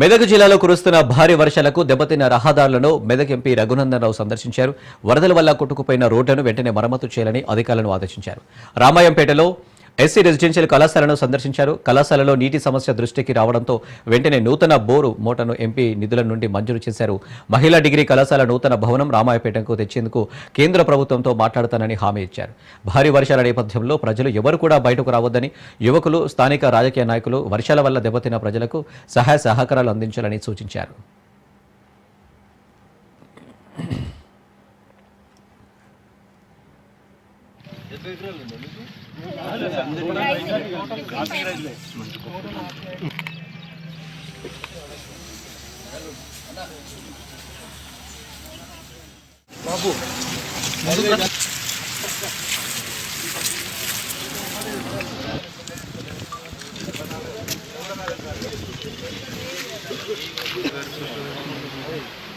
మెదక్ జిల్లాలో కురుస్తున్న భారీ వర్షాలకు దెబ్బతిన్న రహదారులను మెదక్ ఎంపీ రఘునందనరావు సందర్శించారు. వరదల వల్ల కొట్టుకుపోయిన రోడ్లను వెంటనే మరమ్మతు చేయాలని అధికారులను ఆదేశించారు. రామాయంపేటలో ఎస్సీ రెసిడెన్షియల్ కళాశాలను సందర్శించారు. కళాశాలలో నీటి సమస్య దృష్టికి రావడంతో వెంటనే నూతన బోరు మోటను ఎంపీ నిధుల నుండి మంజూరు చేశారు. మహిళా డిగ్రీ కళాశాల నూతన భవనం రామాయపేటకు తెచ్చేందుకు కేంద్ర ప్రభుత్వంతో మాట్లాడతానని హామీ ఇచ్చారు. భారీ వర్షాల నేపథ్యంలో ప్రజలు ఎవరు కూడా బయటకు రావద్దని యువకులు స్థానిక రాజకీయ నాయకులు వర్షాల వల్ల దెబ్బతిన్న ప్రజలకు సహాయ సహకారాలు అందించాలని సూచించారు. బాబు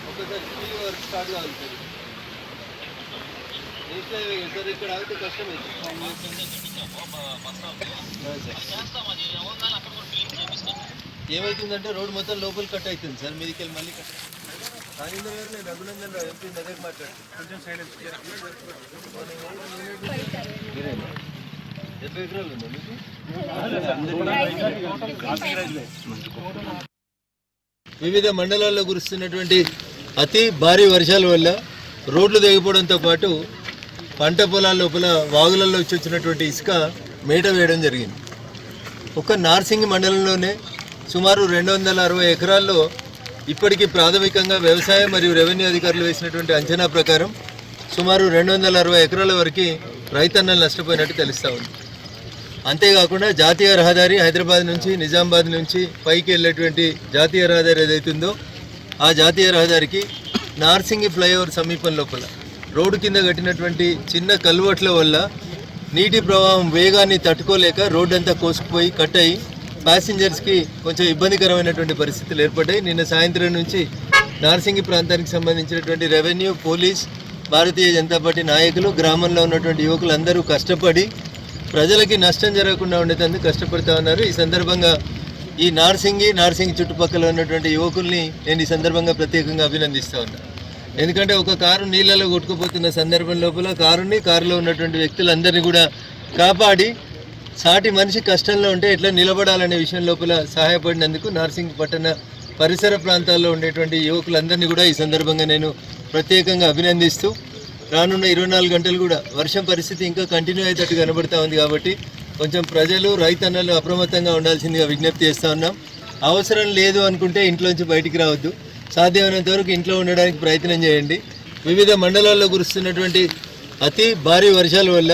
ఒకసారి వర్క్ స్టార్ట్ కావాలి ఏమవుతుందంటే రోడ్ మొత్తం లోపల కట్ అవుతుంది సార్ మీదికి వెళ్ళి మళ్ళీ కట్ రాజేంద్ర గారు నేను అభినందన్ రావు ఎంపీ దగ్గర మాట్లాడుతున్నాను కొంచెం ఎకరాలు ఉందా మీకు? వివిధ మండలాల్లో కురుస్తున్నటువంటి అతి భారీ వర్షాల వల్ల రోడ్లు తెగిపోవడంతో పాటు పంట పొలాల లోపల వాగులలో వచ్చి వచ్చినటువంటి ఇసుక మేట వేయడం జరిగింది. ఒక్క నార్సింగ్ మండలంలోనే సుమారు రెండు వందల అరవై ఎకరాల్లో ఇప్పటికీ ప్రాథమికంగా వ్యవసాయ మరియు రెవెన్యూ అధికారులు వేసినటువంటి అంచనా ప్రకారం సుమారు రెండు వందల అరవై ఎకరాల వరకు రైతన్నలు నష్టపోయినట్టు తెలుస్తూ ఉంది. అంతేకాకుండా జాతీయ రహదారి హైదరాబాద్ నుంచి నిజామాబాద్ నుంచి పైకి వెళ్ళేటువంటి జాతీయ రహదారి ఏదైతుందో ఆ జాతీయ రహదారికి నార్సింగి ఫ్లైఓవర్ సమీపం లోపల రోడ్డు కింద కట్టినటువంటి చిన్న కల్వర్ట్ల వల్ల నీటి ప్రవాహం వేగాన్ని తట్టుకోలేక రోడ్డు అంతా కోసుకుపోయి కట్ అయ్యి ప్యాసింజర్స్కి కొంచెం ఇబ్బందికరమైనటువంటి పరిస్థితులు ఏర్పడ్డాయి. నిన్న సాయంత్రం నుంచి నార్సింగి ప్రాంతానికి సంబంధించినటువంటి revenue police Bharatiya Janata party నాయకులు గ్రామంలో ఉన్నటువంటి యువకులు అందరూ కష్టపడి ప్రజలకి నష్టం జరగకుండా ఉండేటందుకు కష్టపడుతూ ఉన్నారు. ఈ సందర్భంగా ఈ నార్సింగి నార్సింగి చుట్టుపక్కల ఉన్నటువంటి యువకుల్ని నేను ఈ సందర్భంగా ప్రత్యేకంగా అభినందిస్తూ ఉన్నాను ఎందుకంటే ఒక కారు నీళ్ళలో కొట్టుకుపోతున్న సందర్భం లోపల కారుని కారులో ఉన్నటువంటి వ్యక్తులందరినీ కూడా కాపాడి సాటి మనిషి కష్టంలో ఉంటే ఎట్లా నిలబడాలనే విషయం లోపల సహాయపడినందుకు నార్సింగ్ పట్టణ పరిసర ప్రాంతాల్లో ఉండేటువంటి యువకులందరినీ కూడా ఈ సందర్భంగా నేను ప్రత్యేకంగా అభినందిస్తూ రానున్న ఇరవై నాలుగు గంటలు కూడా వర్షం పరిస్థితి ఇంకా కంటిన్యూ అయ్యేటట్టు కనబడుతూ ఉంది కాబట్టి కొంచెం ప్రజలు రైతన్నలు అప్రమత్తంగా ఉండాల్సిందిగా విజ్ఞప్తి చేస్తూ ఉన్నాం. అవసరం లేదు అనుకుంటే ఇంట్లోంచి బయటికి రావద్దు. సాధ్యమైనంత వరకు ఇంట్లో ఉండడానికి ప్రయత్నం చేయండి. వివిధ మండలాల్లో కురుస్తున్నటువంటి అతి భారీ వర్షాల వల్ల